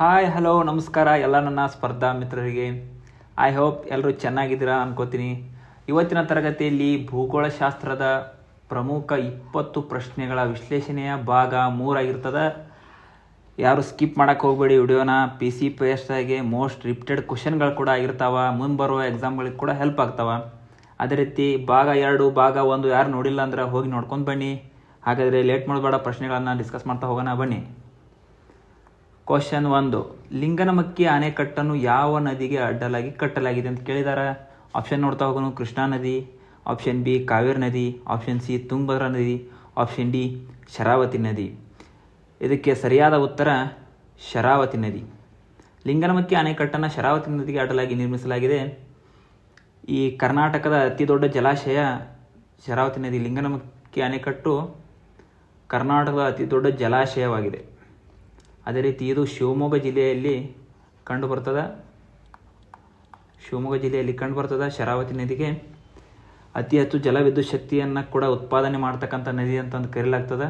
Hi hello ನಮಸ್ಕಾರ ಎಲ್ಲ ನನ್ನ ಸ್ಪರ್ಧಾ ಮಿತ್ರರಿಗೆ. ಐ ಹೋಪ್ ಎಲ್ಲರೂ ಚೆನ್ನಾಗಿದ್ದೀರಾ ಅನ್ಕೋತೀನಿ. ಇವತ್ತಿನ ತರಗತಿಯಲ್ಲಿ ಭೂಗೋಳಶಾಸ್ತ್ರದ ಪ್ರಮುಖ ಇಪ್ಪತ್ತು ಪ್ರಶ್ನೆಗಳ ವಿಶ್ಲೇಷಣೆಯ ಭಾಗ ಮೂರಾಗಿರ್ತದೆ ಯಾರು ಸ್ಕಿಪ್ ಮಾಡೋಕ್ಕೆ ಹೋಗಬೇಡಿ, ವಿಡಿಯೋನ ಪಿ ಸಿ ಪಿ ಎಸ್ ಆಗಿ ಮೋಸ್ಟ್ ರಿಪಿಟೆಡ್ ಕ್ವಶನ್ಗಳು ಕೂಡ ಆಗಿರ್ತಾವ ಮುಂಬರುವ ಎಕ್ಸಾಮ್ಗಳಿಗೆ ಕೂಡ ಹೆಲ್ಪ್ ಆಗ್ತಾವೆ. ಅದೇ ರೀತಿ ಭಾಗ ಎರಡು, ಭಾಗ ಒಂದು ಯಾರು ನೋಡಿಲ್ಲ ಅಂದ್ರೆ ಹೋಗಿ ನೋಡ್ಕೊಂಡು ಬನ್ನಿ. ಹಾಗಾದರೆ ಲೇಟ್ ಮಾಡಬೇಡ ಪ್ರಶ್ನೆಗಳನ್ನು ಡಿಸ್ಕಸ್ ಮಾಡ್ತಾ ಹೋಗೋಣ, ಬನ್ನಿ. ಕ್ವಶನ್ ಒಂದು. ಲಿಂಗನಮಕ್ಕಿ ಅಣೆಕಟ್ಟನ್ನು ಯಾವ ನದಿಗೆ ಅಡ್ಡಲಾಗಿ ಕಟ್ಟಲಾಗಿದೆ ಅಂತ ಕೇಳಿದಾರೆ? ಆಪ್ಷನ್ ನೋಡ್ತಾ ಹೋಗೋಣ. ಕೃಷ್ಣಾ ನದಿ ಆಪ್ಷನ್ ಬಿ ಕಾವೇರಿ ನದಿ ಆಪ್ಷನ್ ಸಿ ತುಂಗಭದ್ರಾ ನದಿ ಆಪ್ಷನ್ ಡಿ ಶರಾವತಿ ನದಿ. ಇದಕ್ಕೆ ಸರಿಯಾದ ಉತ್ತರ ಶರಾವತಿ ನದಿ. ಲಿಂಗನಮಕ್ಕಿ ಅಣೆಕಟ್ಟನ್ನು ಶರಾವತಿ ನದಿಗೆ ಅಡ್ಡಲಾಗಿ ನಿರ್ಮಿಸಲಾಗಿದೆ. ಈ ಕರ್ನಾಟಕದ ಅತಿ ದೊಡ್ಡ ಜಲಾಶಯ ಶರಾವತಿ ನದಿ. ಲಿಂಗನಮಕ್ಕಿ ಅಣೆಕಟ್ಟು ಕರ್ನಾಟಕದ ಅತಿ ದೊಡ್ಡ ಜಲಾಶಯವಾಗಿದೆ. ಅದೇ ರೀತಿ ಇದು ಶಿವಮೊಗ್ಗ ಜಿಲ್ಲೆಯಲ್ಲಿ ಕಂಡುಬರ್ತದೆ. ಶಿವಮೊಗ್ಗ ಜಿಲ್ಲೆಯಲ್ಲಿ ಕಂಡುಬರ್ತದೆ ಶರಾವತಿ ನದಿಗೆ. ಅತಿ ಹೆಚ್ಚು ಜಲವಿದ್ಯುತ್ ಶಕ್ತಿಯನ್ನು ಕೂಡ ಉತ್ಪಾದನೆ ಮಾಡ್ತಕ್ಕಂಥ ನದಿ ಅಂತಂದು ಕರೀಲಾಗ್ತದೆ.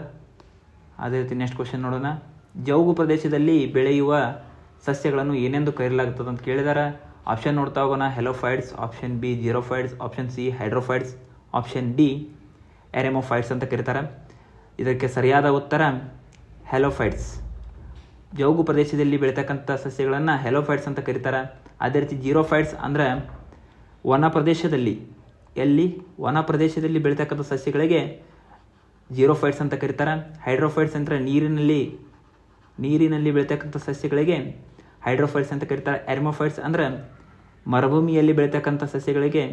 ಅದೇ ರೀತಿ ನೆಕ್ಸ್ಟ್ ಕ್ವಶನ್ ನೋಡೋಣ. ಜೌಗು ಪ್ರದೇಶದಲ್ಲಿ ಬೆಳೆಯುವ ಸಸ್ಯಗಳನ್ನು ಏನೆಂದು ಕರೆಯಲಾಗ್ತದೆ ಅಂತ ಕೇಳಿದಾರೆ. ಆಪ್ಷನ್ ನೋಡ್ತಾ ಹೋಗೋಣ. Helophytes option B xerophytes option C hydrophytes option D eremophytes ಅಂತ ಕರೀತಾರೆ. ಇದಕ್ಕೆ ಸರಿಯಾದ ಉತ್ತರ ಹೆಲೋಫೈಡ್ಸ್ ಜೌಗು ಪ್ರದೇಶದಲ್ಲಿ ಬೆಳೀತಕ್ಕಂಥ ಸಸ್ಯಗಳನ್ನು ಹೆಲೋಫೈಡ್ಸ್ ಅಂತ ಕರೀತಾರೆ. ಅದೇ ರೀತಿ ಜೀರೋಫೈಟ್ಸ್ ಅಂದರೆ ವನ ಪ್ರದೇಶದಲ್ಲಿ, ಎಲ್ಲಿ ವನ ಪ್ರದೇಶದಲ್ಲಿ ಬೆಳೀತಕ್ಕಂಥ ಸಸ್ಯಗಳಿಗೆ ಜೀರೋಫೈಟ್ಸ್ ಅಂತ ಕರೀತಾರೆ. ಹೈಡ್ರೋಫೈಟ್ಸ್ ಅಂದರೆ ನೀರಿನಲ್ಲಿ ನೀರಿನಲ್ಲಿ ಬೆಳೀತಕ್ಕಂಥ ಸಸ್ಯಗಳಿಗೆ ಹೈಡ್ರೋಫೈಟ್ಸ್ ಅಂತ ಕರೀತಾರೆ. ಎರ್ಮೋಫೈಟ್ಸ್ ಅಂದರೆ ಮರುಭೂಮಿಯಲ್ಲಿ ಬೆಳೀತಕ್ಕಂಥ ಸಸ್ಯಗಳಿಗೆ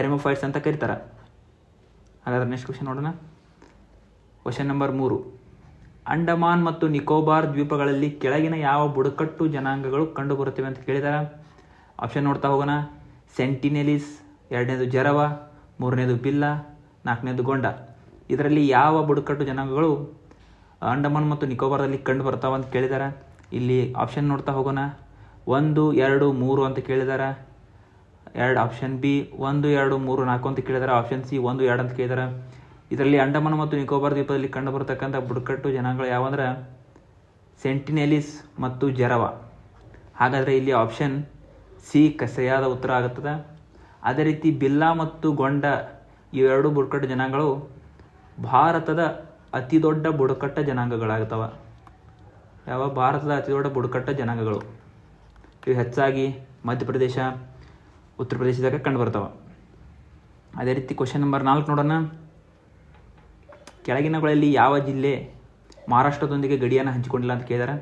ಎರ್ಮೋಫೈಟ್ಸ್ ಅಂತ ಕರೀತಾರೆ. ಹಾಗಾದ್ರೆ ನೆಕ್ಸ್ಟ್ ಕ್ವಶನ್ ನೋಡೋಣ. ಕ್ವಶನ್ ನಂಬರ್ ಮೂರು. ಅಂಡಮಾನ್ ಮತ್ತು ನಿಕೋಬಾರ್ ದ್ವೀಪಗಳಲ್ಲಿ ಕೆಳಗಿನ ಯಾವ ಬುಡಕಟ್ಟು ಜನಾಂಗಗಳು ಕಂಡುಬರುತ್ತವೆ ಅಂತ ಕೇಳಿದಾರ? ಆಪ್ಷನ್ ನೋಡ್ತಾ ಹೋಗೋಣ. ಸೆಂಟಿನೆಲಿಸ್, ಎರಡನೇದು ಜರವ, ಮೂರನೇದು ಬಿಲ್ಲ, ನಾಲ್ಕನೇದು ಗೊಂಡ. ಇದರಲ್ಲಿ ಯಾವ ಬುಡಕಟ್ಟು ಜನಾಂಗಗಳು ಅಂಡಮಾನ್ ಮತ್ತು ನಿಕೋಬಾರ್ದಲ್ಲಿ ಕಂಡು ಬರ್ತಾವ ಅಂತ ಕೇಳಿದಾರ? ಇಲ್ಲಿ ಆಪ್ಷನ್ ನೋಡ್ತಾ ಹೋಗೋಣ. ಒಂದು, ಎರಡು, ಮೂರು ಅಂತ ಕೇಳಿದಾರ? ಎರಡು ಆಪ್ಷನ್ ಬಿ ಒಂದು, ಎರಡು, ಮೂರು, ನಾಲ್ಕು ಅಂತ ಕೇಳಿದಾರ? ಆಪ್ಷನ್ ಸಿ ಒಂದು, ಎರಡು ಅಂತ ಕೇಳಿದಾರೆ? ಇದರಲ್ಲಿ ಅಂಡಮಾನ್ ಮತ್ತು ನಿಕೋಬಾರ್ ದ್ವೀಪದಲ್ಲಿ ಕಂಡುಬರತಕ್ಕಂಥ ಬುಡಕಟ್ಟು ಜನಾಂಗಗಳು ಯಾವಂದ್ರೆ ಸೆಂಟಿನೆಲಿಸ್ ಮತ್ತು ಜರವ. ಹಾಗಾದರೆ ಇಲ್ಲಿ ಆಪ್ಷನ್ ಸಿ ಕಸೆಯಾದ ಸರಿಯಾದ ಉತ್ತರ ಆಗುತ್ತದೆ. ಅದೇ ರೀತಿ ಬಿಲ್ಲಾ ಮತ್ತು ಗೊಂಡ ಇವೆರಡು ಬುಡಕಟ್ಟು ಜನಾಂಗಗಳು ಭಾರತದ ಅತಿ ದೊಡ್ಡ ಬುಡಕಟ್ಟ ಜನಾಂಗಗಳಾಗ್ತವೆ. ಯಾವ? ಭಾರತದ ಅತಿ ದೊಡ್ಡ ಬುಡಕಟ್ಟ ಜನಾಂಗಗಳು. ಇವು ಹೆಚ್ಚಾಗಿ ಮಧ್ಯಪ್ರದೇಶ, ಉತ್ತರ ಪ್ರದೇಶದಾಗ ಕಂಡು ಬರ್ತಾವೆ. ಅದೇ ರೀತಿ ಕ್ವಶನ್ ನಂಬರ್ ನಾಲ್ಕು ನೋಡೋಣ. ಕೆಳಗಿನಗಳಲ್ಲಿ ಯಾವ ಜಿಲ್ಲೆ ಮಹಾರಾಷ್ಟ್ರದೊಂದಿಗೆ ಗಡಿಯನ್ನು ಹಂಚಿಕೊಂಡಿಲ್ಲ ಅಂತ ಕೇಳಿದಾರೆ?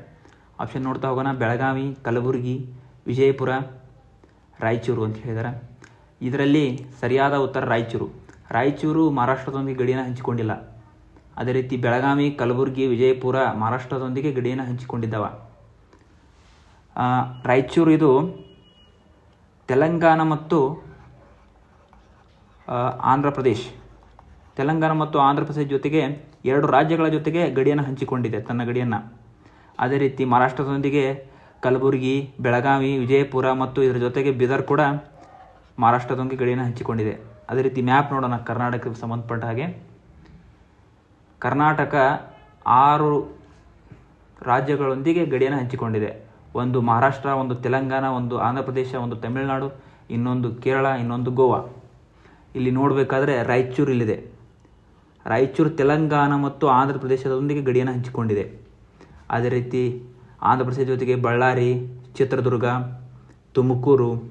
ಆಪ್ಷನ್ ನೋಡ್ತಾ ಹೋಗೋಣ. ಬೆಳಗಾವಿ, ಕಲಬುರಗಿ, ವಿಜಯಪುರ, ರಾಯಚೂರು ಅಂತ ಹೇಳಿದ್ದಾರೆ ಇದರಲ್ಲಿ ಸರಿಯಾದ ಉತ್ತರ ರಾಯಚೂರು. ರಾಯಚೂರು ಮಹಾರಾಷ್ಟ್ರದೊಂದಿಗೆ ಗಡಿಯನ್ನು ಹಂಚಿಕೊಂಡಿಲ್ಲ. ಅದೇ ರೀತಿ ಬೆಳಗಾವಿ, ಕಲಬುರಗಿ, ವಿಜಯಪುರ ಮಹಾರಾಷ್ಟ್ರದೊಂದಿಗೆ ಗಡಿಯನ್ನು ಹಂಚಿಕೊಂಡಿದ್ದಾವೆ. ರಾಯಚೂರು ಇದು ತೆಲಂಗಾಣ ಮತ್ತು ಆಂಧ್ರ ಪ್ರದೇಶ್. ತೆಲಂಗಾಣ ಮತ್ತು ಆಂಧ್ರ ಪ್ರದೇಶ ಜೊತೆಗೆ ಎರಡು ರಾಜ್ಯಗಳ ಜೊತೆಗೆ ಗಡಿಯನ್ನು ಹಂಚಿಕೊಂಡಿದೆ, ತನ್ನ ಗಡಿಯನ್ನು. ಅದೇ ರೀತಿ ಮಹಾರಾಷ್ಟ್ರದೊಂದಿಗೆ ಕಲಬುರಗಿ, ಬೆಳಗಾವಿ, ವಿಜಯಪುರ ಮತ್ತು ಇದರ ಜೊತೆಗೆ ಬೀದರ್ ಕೂಡ ಮಹಾರಾಷ್ಟ್ರದೊಂದಿಗೆ ಗಡಿಯನ್ನು ಹಂಚಿಕೊಂಡಿದೆ. ಅದೇ ರೀತಿ ಮ್ಯಾಪ್ ನೋಡೋಣ ಕರ್ನಾಟಕಕ್ಕೆ ಸಂಬಂಧಪಟ್ಟ ಹಾಗೆ. ಕರ್ನಾಟಕ ಆರು ರಾಜ್ಯಗಳೊಂದಿಗೆ ಗಡಿಯನ್ನು ಹಂಚಿಕೊಂಡಿದೆ. ಒಂದು ಮಹಾರಾಷ್ಟ್ರ, ಒಂದು ತೆಲಂಗಾಣ, ಒಂದು ಆಂಧ್ರ ಪ್ರದೇಶ, ಒಂದು ತಮಿಳುನಾಡು, ಇನ್ನೊಂದು ಕೇರಳ, ಇನ್ನೊಂದು ಗೋವಾ. ಇಲ್ಲಿ ನೋಡಬೇಕಾದ್ರೆ ರಾಯಚೂರು ಇಲ್ಲಿದೆ. ರಾಯಚೂರು, ತೆಲಂಗಾಣ ಮತ್ತು ಆಂಧ್ರ ಪ್ರದೇಶದೊಂದಿಗೆ ಗಡಿಯನ್ನು ಹಂಚಿಕೊಂಡಿದೆ. ಅದೇ ರೀತಿ ಆಂಧ್ರ ಪ್ರದೇಶ ಜೊತೆಗೆ ಬಳ್ಳಾರಿ, ಚಿತ್ರದುರ್ಗ, ತುಮಕೂರು,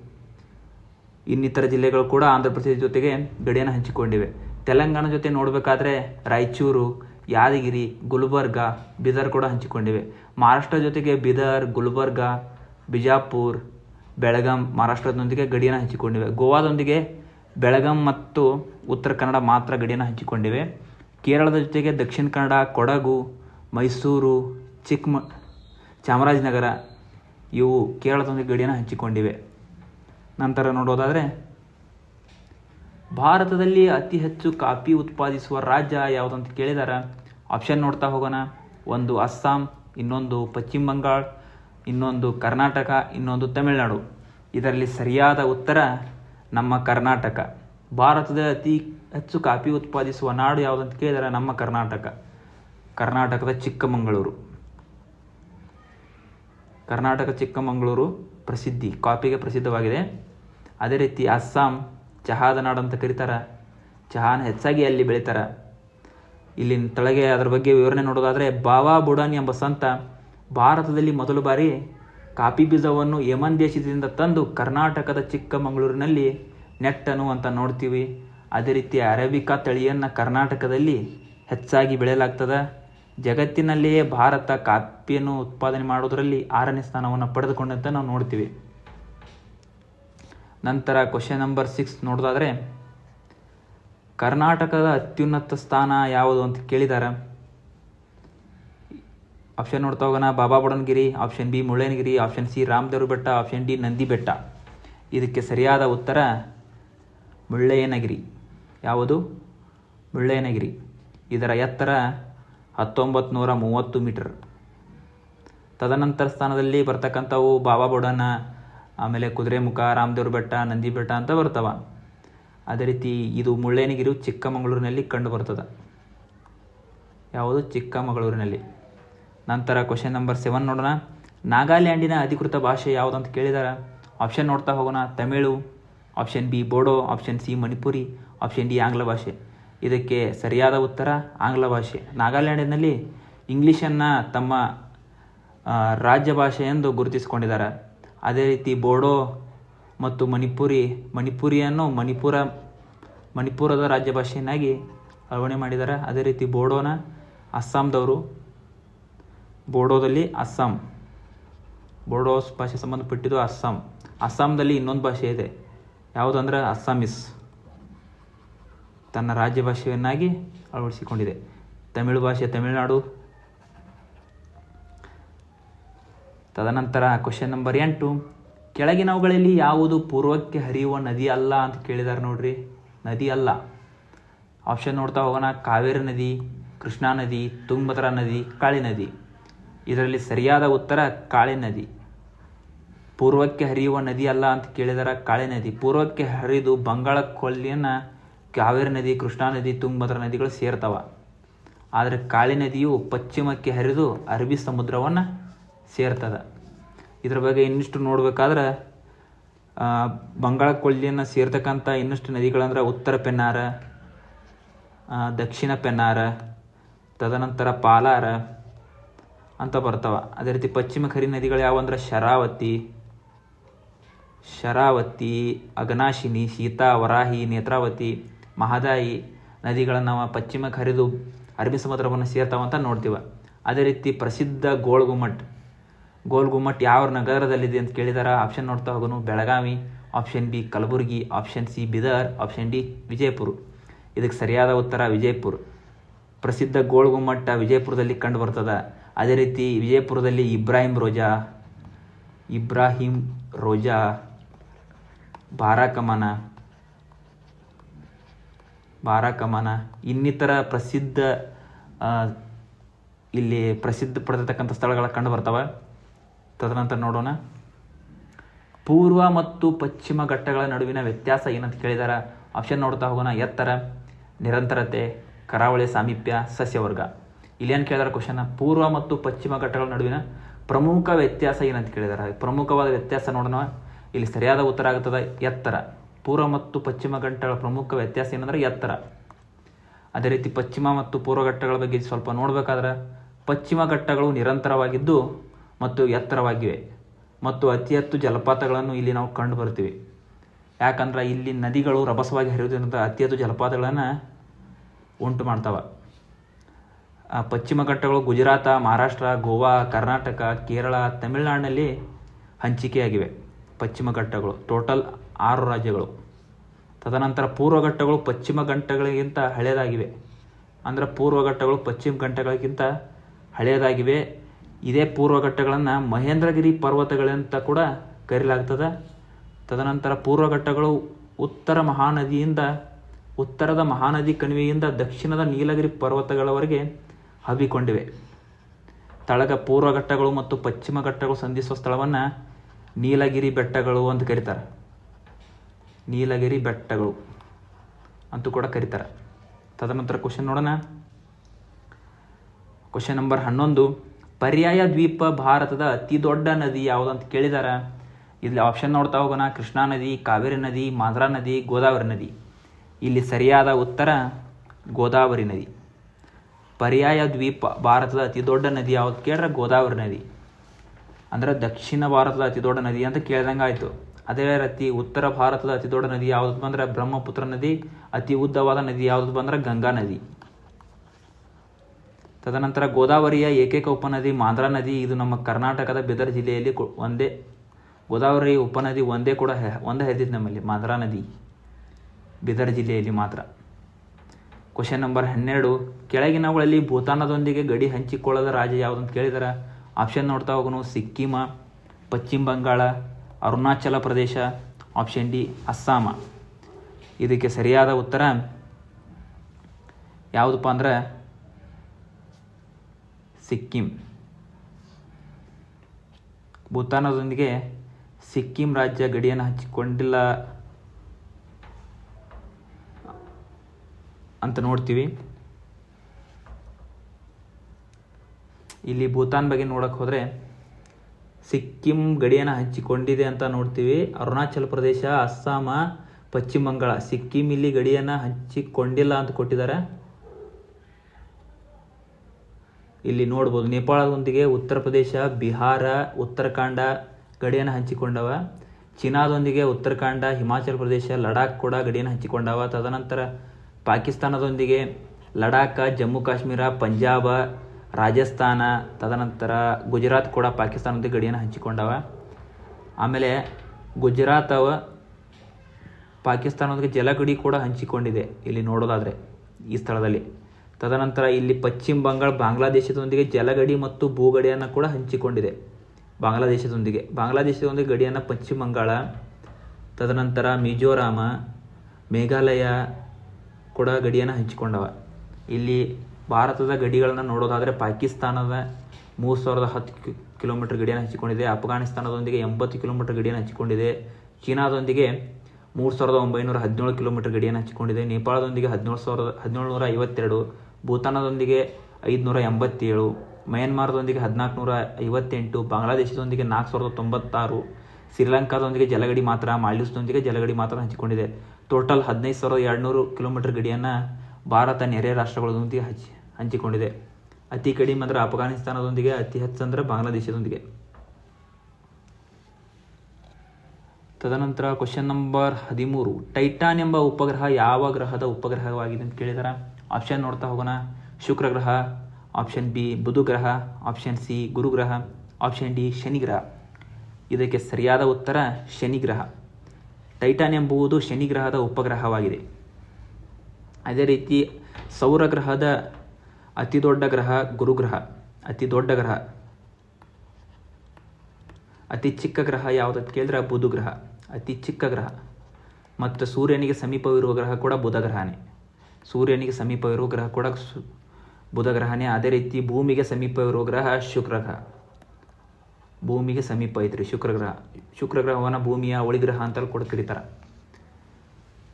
ಇನ್ನಿತರ ಜಿಲ್ಲೆಗಳು ಕೂಡ ಆಂಧ್ರ ಪ್ರದೇಶ ಜೊತೆಗೆ ಗಡಿಯನ್ನು ಹಂಚಿಕೊಂಡಿವೆ. ತೆಲಂಗಾಣ ಜೊತೆ ನೋಡಬೇಕಾದ್ರೆ ರಾಯಚೂರು, ಯಾದಗಿರಿ, ಗುಲ್ಬರ್ಗ, ಬೀದರ್ ಕೂಡ ಹಂಚಿಕೊಂಡಿವೆ. ಮಹಾರಾಷ್ಟ್ರ ಜೊತೆಗೆ ಬೀದರ್, ಗುಲ್ಬರ್ಗ, ಬಿಜಾಪುರ್, ಬೆಳಗಾಂ ಮಹಾರಾಷ್ಟ್ರದೊಂದಿಗೆ ಗಡಿಯನ್ನು ಹಂಚಿಕೊಂಡಿವೆ. ಗೋವಾದೊಂದಿಗೆ ಬೆಳಗಾಂ ಮತ್ತು ಉತ್ತರ ಕನ್ನಡ ಮಾತ್ರ ಗಡಿಯನ್ನು ಹಂಚಿಕೊಂಡಿವೆ. ಕೇರಳದ ಜೊತೆಗೆ ದಕ್ಷಿಣ ಕನ್ನಡ, ಕೊಡಗು, ಮೈಸೂರು ಚಿಕ್ಕಮ ಚಾಮರಾಜನಗರ ಇವು ಕೇರಳದೊಂದಿಗೆ ಗಡಿಯನ್ನು ಹಂಚಿಕೊಂಡಿವೆ. ನಂತರ ನೋಡೋದಾದರೆ, ಭಾರತದಲ್ಲಿ ಅತಿ ಹೆಚ್ಚು ಕಾಫಿ ಉತ್ಪಾದಿಸುವ ರಾಜ್ಯ ಯಾವುದಂತ ಕೇಳಿದಾರ? ಆಪ್ಷನ್ ನೋಡ್ತಾ ಹೋಗೋಣ. ಒಂದು ಅಸ್ಸಾಂ, ಇನ್ನೊಂದು ಪಶ್ಚಿಮ ಬಂಗಾಳ, ಇನ್ನೊಂದು ಕರ್ನಾಟಕ, ಇನ್ನೊಂದು ತಮಿಳುನಾಡು. ಇದರಲ್ಲಿ ಸರಿಯಾದ ಉತ್ತರ ನಮ್ಮ ಕರ್ನಾಟಕ. ಭಾರತದ ಅತಿ ಹೆಚ್ಚು ಕಾಫಿ ಉತ್ಪಾದಿಸುವ ನಾಡು ಯಾವುದಂತ ಕೇಳಿದರೆ ನಮ್ಮ ಕರ್ನಾಟಕ. ಕರ್ನಾಟಕದ ಚಿಕ್ಕಮಗಳೂರು. ಕರ್ನಾಟಕ ಚಿಕ್ಕಮಗಳೂರು ಪ್ರಸಿದ್ಧಿ, ಕಾಫಿಗೆ ಪ್ರಸಿದ್ಧವಾಗಿದೆ. ಅದೇ ರೀತಿ ಅಸ್ಸಾಂ ಚಹಾದ ನಾಡು ಅಂತ ಕರೀತಾರೆ. ಚಹಾನ ಹೆಚ್ಚಾಗಿ ಅಲ್ಲಿ ಬೆಳೀತಾರೆ. ಇಲ್ಲಿ ತಳಗೆ ಅದರ ಬಗ್ಗೆ ವಿವರಣೆ ನೋಡೋದಾದರೆ ಬಾವಾ ಬುಡಾನಿ ಎಂಬ ಸಂತ ಭಾರತದಲ್ಲಿ ಮೊದಲ ಬಾರಿ ಕಾಫಿ ಬೀಜವನ್ನು ಯಮನ್ ದೇಶದಿಂದ ತಂದು ಕರ್ನಾಟಕದ ಚಿಕ್ಕಮಗಳೂರಿನಲ್ಲಿ ನೆಟ್ಟನು ಅಂತ ನೋಡ್ತೀವಿ. ಅದೇ ರೀತಿ ಅರೇಬಿಕಾ ತಳಿಯನ್ನು ಕರ್ನಾಟಕದಲ್ಲಿ ಹೆಚ್ಚಾಗಿ ಬೆಳೆಯಲಾಗ್ತದೆ. ಜಗತ್ತಿನಲ್ಲಿಯೇ ಭಾರತ ಕಾಫಿಯನ್ನು ಉತ್ಪಾದನೆ ಮಾಡೋದರಲ್ಲಿ ಆರನೇ ಸ್ಥಾನವನ್ನು ಪಡೆದುಕೊಂಡಂತೆ ನಾವು ನೋಡ್ತೀವಿ. ನಂತರ ಕ್ವಶನ್ ನಂಬರ್ ಸಿಕ್ಸ್ ನೋಡೋದಾದರೆ, ಕರ್ನಾಟಕದ ಅತ್ಯುನ್ನತ ಸ್ಥಾನ ಯಾವುದು ಅಂತ ಕೇಳಿದ್ದಾರೆ ಆಪ್ಷನ್ ನೋಡ್ತಾ ಹೋಗೋಣ. Baba Budangiri option B Mullayanagiri. Option C ರಾಮದೇವ್ರ ಬೆಟ್ಟ ಆಪ್ಷನ್ ಡಿ ನಂದಿ ಬೆಟ್ಟ ಇದಕ್ಕೆ ಸರಿಯಾದ ಉತ್ತರ ಮುಳ್ಳಯ್ಯನಗಿರಿ. ಯಾವುದು? ಮುಳ್ಳಯ್ಯನಗಿರಿ. ಇದರ ಎತ್ತರ ಹತ್ತೊಂಬತ್ತು ನೂರ ಮೂವತ್ತು ಮೀಟರ್. ತದನಂತರ ಸ್ಥಾನದಲ್ಲಿ ಬರ್ತಕ್ಕಂಥವು ಬಾಬಾ ಬುಡನ ಆಮೇಲೆ ಕುದುರೆಮುಖ ರಾಮದೇವ್ರ ಬೆಟ್ಟ ನಂದಿ ಬೆಟ್ಟ ಅಂತ ಬರ್ತವ ಅದೇ ರೀತಿ ಇದು ಮುಳ್ಳಯ್ಯನಗಿರಿ ಚಿಕ್ಕಮಗಳೂರಿನಲ್ಲಿ ಕಂಡು ಬರ್ತದೆ ಯಾವುದು? ಚಿಕ್ಕಮಗಳೂರಿನಲ್ಲಿ. ನಂತರ ಕ್ವಶನ್ ನಂಬರ್ ಸೆವೆನ್ ನೋಡೋಣ. ನಾಗಾಲ್ಯಾಂಡಿನ ಅಧಿಕೃತ ಭಾಷೆ ಯಾವುದು ಅಂತ ಕೇಳಿದಾರೆ? ಆಪ್ಷನ್ ನೋಡ್ತಾ ಹೋಗೋಣ. Tamil option B Bodo option C Manipuri option D ಆಂಗ್ಲ ಭಾಷೆ. ಇದಕ್ಕೆ ಸರಿಯಾದ ಉತ್ತರ ಆಂಗ್ಲ ಭಾಷೆ. ನಾಗಾಲ್ಯಾಂಡಿನಲ್ಲಿ ಇಂಗ್ಲೀಷನ್ನು ತಮ್ಮ ರಾಜ್ಯ ಭಾಷೆ ಎಂದು ಗುರುತಿಸಿಕೊಂಡಿದ್ದಾರೆ ಅದೇ ರೀತಿ ಬೋಡೋ ಮತ್ತು ಮಣಿಪುರಿ, ಮಣಿಪುರಿಯನ್ನು ಮಣಿಪುರ, ಮಣಿಪುರದ ರಾಜ್ಯ ಭಾಷೆಯನ್ನಾಗಿ ಅಳವಣೆ ಮಾಡಿದ್ದಾರೆ ಅದೇ ರೀತಿ ಬೋಡೋನ ಅಸ್ಸಾಂದವರು. ಬೋಡೋದಲ್ಲಿ ಅಸ್ಸಾಂ. ಬೋಡೋ ಭಾಷೆ ಸಂಬಂಧಪಟ್ಟಿದ್ದು ಅಸ್ಸಾಂ. ಅಸ್ಸಾಂದಲ್ಲಿ ಇನ್ನೊಂದು ಭಾಷೆ ಇದೆ. ಯಾವುದಂದ್ರೆ ಅಸ್ಸಾಮಿಸ್. ತನ್ನ ರಾಜ್ಯ ಭಾಷೆಯನ್ನಾಗಿ ಅಳವಡಿಸಿಕೊಂಡಿದೆ. ತಮಿಳು ಭಾಷೆ ತಮಿಳುನಾಡು. ತದನಂತರ ಕ್ವಶನ್ ನಂಬರ್ ಎಂಟು. ಕೆಳಗಿನವುಗಳಲ್ಲಿ ಯಾವುದು ಪೂರ್ವಕ್ಕೆ ಹರಿಯುವ ನದಿ ಅಲ್ಲ ಅಂತ ಕೇಳಿದ್ದಾರೆ ನೋಡ್ರಿ. ನದಿ ಅಲ್ಲ. ಆಪ್ಷನ್ ನೋಡ್ತಾ ಹೋಗೋಣ. ಕಾವೇರಿ ನದಿ, ಕೃಷ್ಣಾ ನದಿ, ತುಂಗಭದ್ರಾ ನದಿ, ಕಾಳಿ ನದಿ. ಇದರಲ್ಲಿ ಸರಿಯಾದ ಉತ್ತರ ಕಾಳಿ ನದಿ. ಪೂರ್ವಕ್ಕೆ ಹರಿಯುವ ನದಿ ಅಲ್ಲ ಅಂತ ಕೇಳಿದರ ಕಾಳಿ ನದಿ. ಪೂರ್ವಕ್ಕೆ ಹರಿದು ಬಂಗಾಳ ಕೊಲ್ಲಿಯನ್ನು ಕಾವೇರಿ ನದಿ, ಕೃಷ್ಣಾ ನದಿ, ತುಂಗಭದ್ರಾ ನದಿಗಳು ಸೇರ್ತಾವ. ಆದರೆ ಕಾಳಿ ನದಿಯು ಪಶ್ಚಿಮಕ್ಕೆ ಹರಿದು ಅರಬ್ಬಿ ಸಮುದ್ರವನ್ನು ಸೇರ್ತದೆ. ಇದ್ರ ಬಗ್ಗೆ ಇನ್ನಿಷ್ಟು ನೋಡಬೇಕಾದ್ರೆ ಬಂಗಾಳ ಕೊಲ್ಲಿಯನ್ನು ಸೇರ್ತಕ್ಕಂಥ ಇನ್ನಷ್ಟು ನದಿಗಳಂದ್ರೆ ಉತ್ತರ ಪೆನ್ನಾರ ದಕ್ಷಿಣ ಪೆನ್ನಾರ, ತದನಂತರ ಪಾಲಾರ ಅಂತ ಬರ್ತಾವ. ಅದೇ ರೀತಿ ಪಶ್ಚಿಮ ಖರಿ ನದಿಗಳು ಯಾವ ಅಂದ್ರೆ ಶರಾವತಿ ಶರಾವತಿ ಅಗ್ನಾಶಿನಿ ಸೀತಾ ವರಾಹಿ, ನೇತ್ರಾವತಿ, ಮಹದಾಯಿ ನದಿಗಳನ್ನು ನಾವು ಪಶ್ಚಿಮ ಖರಿದು ಅರಬ್ಬಿ ಸಮುದ್ರವನ್ನು ಸೇರ್ತಾವಂತ ನೋಡ್ತೀವ. ಅದೇ ರೀತಿ ಪ್ರಸಿದ್ಧ ಗೋಳ್ಗುಮ್ಮಟ್ ಗೋಲ್ಗುಮ್ಮಟ್ ಗೋಲ್ ಗುಮ್ಮಟ್ ಯಾವ ನಗರದಲ್ಲಿದೆ ಅಂತ ಕೇಳಿದಾರ? ಆಪ್ಷನ್ ನೋಡ್ತಾ ಹೋಗೋನು. Belagavi option B Kalaburagi option C Bidar option D Vijayapura. ಇದಕ್ಕೆ ಸರಿಯಾದ ಉತ್ತರ ವಿಜಯಪುರ. ಪ್ರಸಿದ್ಧ ಗೋಳ್ಗುಮ್ಮಟ್ಟ ವಿಜಯಪುರದಲ್ಲಿ ಕಂಡು ಬರ್ತದೆ. ಅದೇ ರೀತಿ ವಿಜಯಪುರದಲ್ಲಿ ಇಬ್ರಾಹಿಂ ರೋಜಾ ಇಬ್ರಾಹಿಂ ರೋಜಾ ಬಾರಾಕಮನ ಬಾರಾಕಮನ ಇನ್ನಿತರ ಪ್ರಸಿದ್ಧ ಇಲ್ಲಿ ಪ್ರಸಿದ್ಧ ಪಡೆದಿರ್ತಕ್ಕಂಥ ಸ್ಥಳಗಳ ಕಂಡು ಬರ್ತವೆ. ತದನಂತರ ನೋಡೋಣ. ಪೂರ್ವ ಮತ್ತು ಪಶ್ಚಿಮ ಘಟ್ಟಗಳ ನಡುವಿನ ವ್ಯತ್ಯಾಸ ಏನಂತ ಕೇಳಿದಾರ? ಆಪ್ಷನ್ ನೋಡ್ತಾ ಹೋಗೋಣ. ಎತ್ತರ, ನಿರಂತರತೆ, ಕರಾವಳಿ ಸಾಮೀಪ್ಯ, ಸಸ್ಯವರ್ಗ. ಇಲ್ಲಿ ಏನು ಕೇಳಿದಾರೆ ಕ್ವಶನ್ ಪೂರ್ವ ಮತ್ತು ಪಶ್ಚಿಮ ಘಟ್ಟಗಳ ನಡುವಿನ ಪ್ರಮುಖ ವ್ಯತ್ಯಾಸ ಏನಂತ ಕೇಳಿದಾರೆ? ಪ್ರಮುಖವಾದ ವ್ಯತ್ಯಾಸ ನೋಡೋಣ. ಇಲ್ಲಿ ಸರಿಯಾದ ಉತ್ತರ ಆಗುತ್ತದೆ ಎತ್ತರ. ಪೂರ್ವ ಮತ್ತು ಪಶ್ಚಿಮ ಘಟ್ಟಗಳ ಪ್ರಮುಖ ವ್ಯತ್ಯಾಸ ಏನಂದ್ರೆ ಎತ್ತರ. ಅದೇ ರೀತಿ ಪಶ್ಚಿಮ ಮತ್ತು ಪೂರ್ವ ಘಟ್ಟಗಳ ಬಗ್ಗೆ ಸ್ವಲ್ಪ ನೋಡಬೇಕಾದ್ರೆ ಪಶ್ಚಿಮ ಘಟ್ಟಗಳು ನಿರಂತರವಾಗಿದ್ದು ಮತ್ತು ಎತ್ತರವಾಗಿವೆ ಮತ್ತು ಅತಿ ಹೆಚ್ಚು ಜಲಪಾತಗಳನ್ನು ಇಲ್ಲಿ ನಾವು ಕಂಡು ಬರ್ತೀವಿ. ಯಾಕಂದ್ರೆ ಇಲ್ಲಿ ನದಿಗಳು ರಭಸವಾಗಿ ಹರಿಯುವುದರಿಂದ ಅತಿ ಹೆಚ್ಚು ಜಲಪಾತಗಳನ್ನು ಉಂಟು ಮಾಡ್ತಾವೆ. ಪಶ್ಚಿಮ ಘಟ್ಟಗಳು ಗುಜರಾತ, ಮಹಾರಾಷ್ಟ್ರ, ಗೋವಾ, ಕರ್ನಾಟಕ, ಕೇರಳ, ತಮಿಳುನಾಡಿನಲ್ಲಿ ಹಂಚಿಕೆಯಾಗಿವೆ ಪಶ್ಚಿಮ ಘಟ್ಟಗಳು. ಟೋಟಲ್ ಆರು ರಾಜ್ಯಗಳು. ತದನಂತರ ಪೂರ್ವ ಘಟ್ಟಗಳು ಪಶ್ಚಿಮ ಘಟ್ಟಗಳಿಗಿಂತ ಹಳೆಯದಾಗಿವೆ. ಅಂದರೆ ಪೂರ್ವ ಘಟ್ಟಗಳು ಪಶ್ಚಿಮ ಘಟ್ಟಗಳಿಗಿಂತ ಹಳೆಯದಾಗಿವೆ. ಇದೇ ಪೂರ್ವ ಘಟ್ಟಗಳನ್ನು ಮಹೇಂದ್ರಗಿರಿ ಪರ್ವತಗಳಂತ ಕೂಡ ಕರೆಯಲಾಗ್ತದೆ ತದನಂತರ ಪೂರ್ವ ಘಟ್ಟಗಳು ಉತ್ತರ ಮಹಾನದಿಯಿಂದ, ಉತ್ತರದ ಮಹಾನದಿ ಕಣಿವೆಯಿಂದ ದಕ್ಷಿಣದ ನೀಲಗಿರಿ ಪರ್ವತಗಳವರೆಗೆ ಹಬ್ಬಿಕೊಂಡಿವೆ. ತಳಗ ಪೂರ್ವ ಘಟ್ಟಗಳು ಮತ್ತು ಪಶ್ಚಿಮ ಘಟ್ಟಗಳು ಸಂಧಿಸುವ ಸ್ಥಳವನ್ನು ನೀಲಗಿರಿ ಬೆಟ್ಟಗಳು ಅಂತ ಕರೀತಾರೆ. ನೀಲಗಿರಿ ಬೆಟ್ಟಗಳು ಅಂತೂ ಕೂಡ ಕರೀತಾರೆ. ತದನಂತರ ಕ್ವಶನ್ ನೋಡೋಣ. ಕ್ವಶನ್ ನಂಬರ್ ಹನ್ನೊಂದು. ಪರ್ಯಾಯ ದ್ವೀಪ ಭಾರತದ ಅತಿ ದೊಡ್ಡ ನದಿ ಯಾವುದು ಅಂತ ಕೇಳಿದಾರ? ಇಲ್ಲಿ ಆಪ್ಷನ್ ನೋಡ್ತಾ ಹೋಗೋಣ. ಕೃಷ್ಣಾ ನದಿ, ಕಾವೇರಿ ನದಿ, ಮಾದ್ರಾ ನದಿ, ಗೋದಾವರಿ ನದಿ. ಇಲ್ಲಿ ಸರಿಯಾದ ಉತ್ತರ ಗೋದಾವರಿ ನದಿ. ಪರ್ಯಾಯ ದ್ವೀಪ ಭಾರತದ ಅತಿ ದೊಡ್ಡ ನದಿ ಯಾವುದು ಕೇಳಿದ್ರೆ ಗೋದಾವರಿ ನದಿ. ಅಂದ್ರೆ ದಕ್ಷಿಣ ಭಾರತದ ಅತಿ ದೊಡ್ಡ ನದಿ ಅಂತ ಕೇಳ್ದಂಗೆ ಆಯಿತು ಅದೇ ರೀತಿ ಉತ್ತರ ಭಾರತದ ಅತಿ ದೊಡ್ಡ ನದಿ ಯಾವುದು ಬಂದ್ರೆ ಬ್ರಹ್ಮಪುತ್ರ ನದಿ, ಅತಿ ಉದ್ದವಾದ ನದಿ ಯಾವುದು ಬಂದ್ರೆ ಗಂಗಾ ನದಿ. ತದನಂತರ ಗೋದಾವರಿಯ ಏಕೈಕ ಉಪನದಿ ಮಾಂದ್ರಾ ನದಿ, ಇದು ನಮ್ಮ ಕರ್ನಾಟಕದ ಬೀದರ್ ಜಿಲ್ಲೆಯಲ್ಲಿ ಒಂದೇ ಗೋದಾವರಿ ಉಪನದಿ ಒಂದೇ ಕೂಡ ಒಂದೇ ಹರಿದಿತ್ತು ನಮ್ಮಲ್ಲಿ ಮಾಂದ್ರಾ ನದಿ. ಬೀದರ್ ಜಿಲ್ಲೆಯಲ್ಲಿ ಮಾತ್ರ. ಕ್ವಶನ್ ನಂಬರ್ ಹನ್ನೆರಡು, ಕೆಳಗಿನವುಗಳಲ್ಲಿ ಭೂತಾನದೊಂದಿಗೆ ಗಡಿ ಹಂಚಿಕೊಳ್ಳದ ರಾಜ್ಯ ಯಾವುದು ಅಂತ ಕೇಳಿದಾರೆ? ಆಪ್ಷನ್ ನೋಡ್ತಾ ಹೋಗೋಣ, ಸಿಕ್ಕಿಮ, ಪಶ್ಚಿಮ ಬಂಗಾಳ, ಅರುಣಾಚಲ ಪ್ರದೇಶ ಆಪ್ಷನ್ ಡಿ ಅಸ್ಸಾಮ. ಇದಕ್ಕೆ ಸರಿಯಾದ ಉತ್ತರ ಯಾವುದಪ್ಪ ಅಂದ್ರೆ ಸಿಕ್ಕಿಂ. ಭೂತಾನದೊಂದಿಗೆ ಸಿಕ್ಕಿಂ ರಾಜ್ಯ ಗಡಿಯನ್ನು ಹಂಚಿಕೊಂಡಿಲ್ಲ ಅಂತ ನೋಡ್ತೀವಿ. ಇಲ್ಲಿ ಭೂತಾನ್ ಬಗ್ಗೆ ನೋಡಕ್ಕೆ ಹೋದರೆ ಸಿಕ್ಕಿಂ ಗಡಿಯನ್ನು ಹಂಚಿಕೊಂಡಿದೆ ಅಂತ ನೋಡ್ತೀವಿ. ಅರುಣಾಚಲ ಪ್ರದೇಶ, ಅಸ್ಸಾಮ, ಪಶ್ಚಿಮ ಬಂಗಾಳ. ಸಿಕ್ಕಿಂ ಇಲ್ಲಿ ಗಡಿಯನ್ನು ಹಂಚಿಕೊಂಡಿಲ್ಲ ಅಂತ ಕೊಟ್ಟಿದ್ದಾರೆ. ಇಲ್ಲಿ ನೋಡ್ಬೋದು, ನೇಪಾಳದೊಂದಿಗೆ ಉತ್ತರ ಪ್ರದೇಶ, ಬಿಹಾರ, ಉತ್ತರಾಖಂಡ ಗಡಿಯನ್ನು ಹಂಚಿಕೊಂಡವ ಚೀನಾದೊಂದಿಗೆ ಉತ್ತರಾಖಂಡ, ಹಿಮಾಚಲ ಪ್ರದೇಶ, ಲಡಾಖ್ ಕೂಡ ಗಡಿಯನ್ನು ಹಂಚಿಕೊಂಡವ ತದನಂತರ ಪಾಕಿಸ್ತಾನದೊಂದಿಗೆ ಲಡಾಖ, ಜಮ್ಮು ಕಾಶ್ಮೀರ, ಪಂಜಾಬ, ರಾಜಸ್ಥಾನ, ತದನಂತರ ಗುಜರಾತ್ ಕೂಡ ಪಾಕಿಸ್ತಾನದೊಂದಿಗೆ ಗಡಿಯನ್ನು ಹಂಚಿಕೊಂಡವ. ಆಮೇಲೆ ಗುಜರಾತ್ ಅವ ಪಾಕಿಸ್ತಾನದೊಂದಿಗೆ ಜಲಗಡಿ ಕೂಡ ಹಂಚಿಕೊಂಡಿದೆ ಇಲ್ಲಿ ನೋಡೋದಾದರೆ ಈ ಸ್ಥಳದಲ್ಲಿ. ತದನಂತರ ಇಲ್ಲಿ ಪಶ್ಚಿಮ ಬಂಗಾಳ ಬಾಂಗ್ಲಾದೇಶದೊಂದಿಗೆ ಜಲಗಡಿ ಮತ್ತು ಭೂಗಡಿಯನ್ನು ಕೂಡ ಹಂಚಿಕೊಂಡಿದೆ. ಬಾಂಗ್ಲಾದೇಶದೊಂದಿಗೆ. ಬಾಂಗ್ಲಾದೇಶದೊಂದಿಗೆ ಗಡಿಯನ್ನು ಪಶ್ಚಿಮ ಬಂಗಾಳ, ತದನಂತರ ಮಿಜೋರಾಮ, ಮೇಘಾಲಯ ಕೂಡ ಗಡಿಯನ್ನು ಹಂಚಿಕೊಂಡವ. ಇಲ್ಲಿ ಭಾರತದ ಗಡಿಗಳನ್ನು ನೋಡೋದಾದರೆ ಪಾಕಿಸ್ತಾನದ ಮೂರು ಸಾವಿರದ ಹತ್ತು ಕಿಲೋಮೀಟರ್ ಗಡಿಯನ್ನು ಹಂಚಿಕೊಂಡಿದೆ. ಅಫ್ಘಾನಿಸ್ತಾನದೊಂದಿಗೆ ಎಂಬತ್ತು ಕಿಲೋಮೀಟರ್ ಗಡಿಯನ್ನು ಹಂಚಿಕೊಂಡಿದೆ. ಚೀನಾದೊಂದಿಗೆ ಮೂರು ಸಾವಿರದ ಒಂಬೈನೂರ ಹದಿನೇಳು ಕಿಲೋಮೀಟರ್ ಗಡಿಯನ್ನು ಹಂಚಿಕೊಂಡಿದೆ. ನೇಪಾಳದೊಂದಿಗೆ ಹದಿನೇಳು ಸಾವಿರದ, ಹದಿನೇಳು ನೂರ ಐವತ್ತೆರಡು, ಭೂತಾನದೊಂದಿಗೆ ಐದುನೂರ ಎಂಬತ್ತೇಳು. ಮಯನ್ಮಾರದೊಂದಿಗೆ ಹದಿನಾಲ್ಕು ನೂರ ಐವತ್ತೆಂಟು ಬಾಂಗ್ಲಾದೇಶದೊಂದಿಗೆ ನಾಲ್ಕು ಸಾವಿರದ ತೊಂಬತ್ತಾರು ಶ್ರೀಲಂಕಾದೊಂದಿಗೆ ಜಲಗಡಿ ಮಾತ್ರ ಮಾಲ್ಡೀವ್ಸ್ದೊಂದಿಗೆ ಜಲಗಡಿ ಮಾತ್ರ ಹಂಚಿಕೊಂಡಿದೆ. ಟೋಟಲ್ ಹದಿನೈದು ಸಾವಿರದ ಎರಡುನೂರು ಕಿಲೋಮೀಟರ್ ಗಡಿಯನ್ನು ಭಾರತ ನೆರೆ ರಾಷ್ಟ್ರಗಳೊಂದಿಗೆ ಹಚ್ಚಿ ಹಂಚಿಕೊಂಡಿದೆ. ಅತಿ ಕಡಿಮೆ ಅಂದರೆ ಅಫ್ಘಾನಿಸ್ತಾನದೊಂದಿಗೆ ಅತಿ ಹೆಚ್ಚು ಅಂದರೆ ಬಾಂಗ್ಲಾದೇಶದೊಂದಿಗೆ. ತದನಂತರ ಕ್ವಶನ್ ನಂಬರ್ ಹದಿಮೂರು. ಟೈಟಾನ್ ಎಂಬ ಉಪಗ್ರಹ ಯಾವ ಗ್ರಹದ ಉಪಗ್ರಹವಾಗಿದೆ ಅಂತ ಕೇಳಿದಾರ? ಆಪ್ಷನ್ ನೋಡ್ತಾ ಹೋಗೋಣ. ಶುಕ್ರ ಗ್ರಹ ಆಪ್ಷನ್ ಬಿ ಬುಧುಗ್ರಹ ಆಪ್ಷನ್ ಸಿ ಗುರುಗ್ರಹ ಆಪ್ಷನ್ ಡಿ ಶನಿಗ್ರಹ ಇದಕ್ಕೆ ಸರಿಯಾದ ಉತ್ತರ, ಶನಿಗ್ರಹ. ಟೈಟಾನ್ ಎಂಬುವುದು ಶನಿಗ್ರಹದ ಉಪಗ್ರಹವಾಗಿದೆ. ಅದೇ ರೀತಿ, ಸೌರಗ್ರಹದ ಅತಿ ದೊಡ್ಡ ಗ್ರಹ ಗುರುಗ್ರಹ. ಅತಿ ದೊಡ್ಡ ಗ್ರಹ. ಅತಿ ಚಿಕ್ಕ ಗ್ರಹ ಯಾವುದು ಕೇಳಿದ್ರೆ ಬುಧ ಗ್ರಹ ಅತಿ ಚಿಕ್ಕ ಗ್ರಹ. ಮತ್ತು ಸೂರ್ಯನಿಗೆ ಸಮೀಪವಿರುವ ಗ್ರಹ ಕೂಡ ಬುಧ ಗ್ರಹನೇ ಸೂರ್ಯನಿಗೆ ಸಮೀಪವಿರುವ ಗ್ರಹ ಕೂಡ ಬುಧ ಗ್ರಹನೇ ಅದೇ ರೀತಿ ಭೂಮಿಗೆ ಸಮೀಪ ಇರೋ ಗ್ರಹ ಶುಕ್ರ ಗ್ರಹ ಭೂಮಿಗೆ ಸಮೀಪ ಐತ್ರಿ ಶುಕ್ರ ಗ್ರಹ ಶುಕ್ರ ಗ್ರಹವನ್ನು ಭೂಮಿಯ ಒಳಿಗ್ರಹ ಅಂತಲೂ ಕೂಡ ಕರೀತಾರೆ.